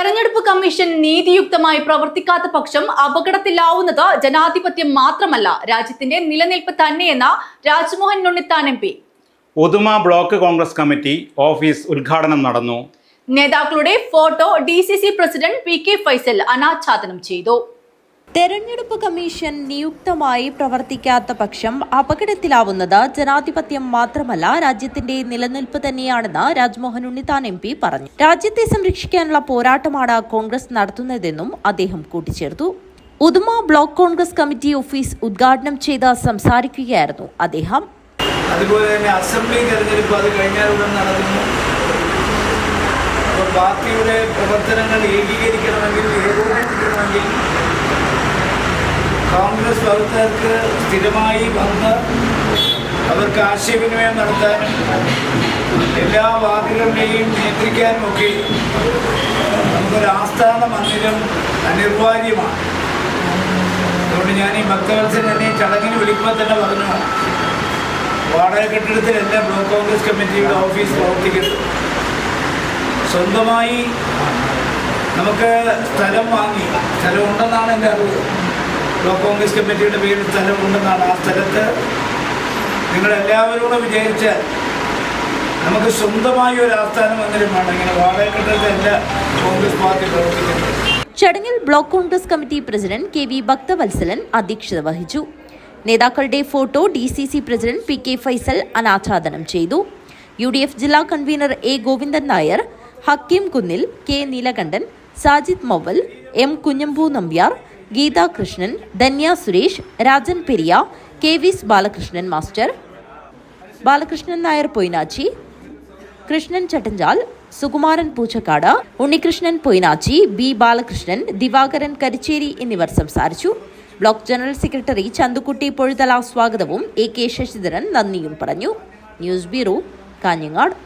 തെരഞ്ഞെടുപ്പ് കമ്മീഷൻ നീതിയുക്തമായി പ്രവർത്തിക്കാത്ത പക്ഷം അപകടത്തിലാവുന്നത് ജനാധിപത്യം മാത്രമല്ല രാജ്യത്തിന്റെ നിലനിൽപ്പ് തന്നെയെന്ന Rajmohan Unnithan M P. Uduma block Congress committee office ഉദ്ഘാടനം നടന്നു. നേതാക്കളുടെ photo D C C president P K Faisal അനാച്ഛാദനം ചെയ്തു. തെരഞ്ഞെടുപ്പ് കമ്മീഷൻ നിയുക്തമായി പ്രവർത്തിക്കാത്ത പക്ഷം അപകടത്തിലാവുന്നത് ജനാധിപത്യം മാത്രമല്ല രാജ്യത്തിന്റെ നിലനിൽപ്പ് തന്നെയാണെന്ന് രാജ്മോഹൻ ഉണ്ണിത്താൻ എം പി പറഞ്ഞു. രാജ്യത്തെ സംരക്ഷിക്കാനുള്ള പോരാട്ടമാണ് കോൺഗ്രസ് നടത്തുന്നതെന്നും അദ്ദേഹം കൂട്ടിച്ചേർത്തു. Uduma block Congress committee office ഉദ്ഘാടനം ചെയ്ത് സംസാരിക്കുകയായിരുന്നു അദ്ദേഹം. അതുപോലെ തന്നെ അസംബ്ലി തെരഞ്ഞെടുപ്പ് അത് കഴിഞ്ഞാൽ ഉടൻ പാർട്ടിയുടെ പ്രവർത്തനങ്ങൾ ഏകീകരിക്കണമെങ്കിൽ ഏകോപിപ്പിക്കണമെങ്കിൽ കോൺഗ്രസ് പ്രവർത്തകർക്ക് സ്ഥിരമായി വന്ന് അവർക്ക് ആശയവിനിമയം നടത്താനും എല്ലാ വാർഡുകളുടെയും നിയന്ത്രിക്കാനും ഒക്കെ നമുക്കൊരു ആസ്ഥാന മന്ദിരം അനിവാര്യമാണ് അതുകൊണ്ട് ഞാൻ ഈ ഭക്തവത്സൻ തന്നെ ചടങ്ങിന് വിളിക്കുമ്പോൾ തന്നെ പറഞ്ഞു വാടക കെട്ടിടത്തിലല്ല ബ്ലോക്ക് കോൺഗ്രസ് കമ്മിറ്റിയുടെ ഓഫീസ് പ്രവർത്തിക്കുന്നത് സ്വന്തമായി നമുക്ക് സ്ഥലം വാങ്ങി സ്ഥലം ഉണ്ടെന്നാണ് എന്റെ അറിവ്. ബ്ലോക്ക് കോൺഗ്രസ് കമ്മിറ്റിയുടെ പേരിൽ സ്ഥലമുണ്ടെന്നാണ് ആ സ്ഥലത്ത് നിങ്ങളെല്ലാവരും കൂടെ വിചാരിച്ചാൽ നമുക്ക് സ്വന്തമായി ഒരു ആസ്ഥാനം എങ്കിലും വേണം. ഇങ്ങനെ വാടക കെട്ടിടത്തിലല്ല കോൺഗ്രസ് പാർട്ടി പ്രവർത്തിക്കുന്നത് ചടങ്ങിൽ block Congress committee president K V Bhakthavatsalan അധ്യക്ഷത വഹിച്ചു. നേതാക്കളുടെ photo D C C president P K Faisal അനാച്ഛാദനം ചെയ്തു. യു ഡി എഫ് ജില്ലാ convener A Govindan Nair Hakeem Kunnil K Neelakantan Sajid Moval M Kunhambu Nambiar Geetha Krishnan Dhanya Suresh Rajan Periya K whis Balakrishnan master Balakrishnan Nair Poinachi Krishnan Chattanchal Sukumaran Poochakkad Unnikrishnan Poinachi B Balakrishnan Divakaran Karichery എന്നിവർ സംസാരിച്ചു. Block general secretary Chanthukutty Pozhuthala സ്വാഗതവും A K Sasidharan നന്ദിയും പറഞ്ഞു. News bureau Kanhangad.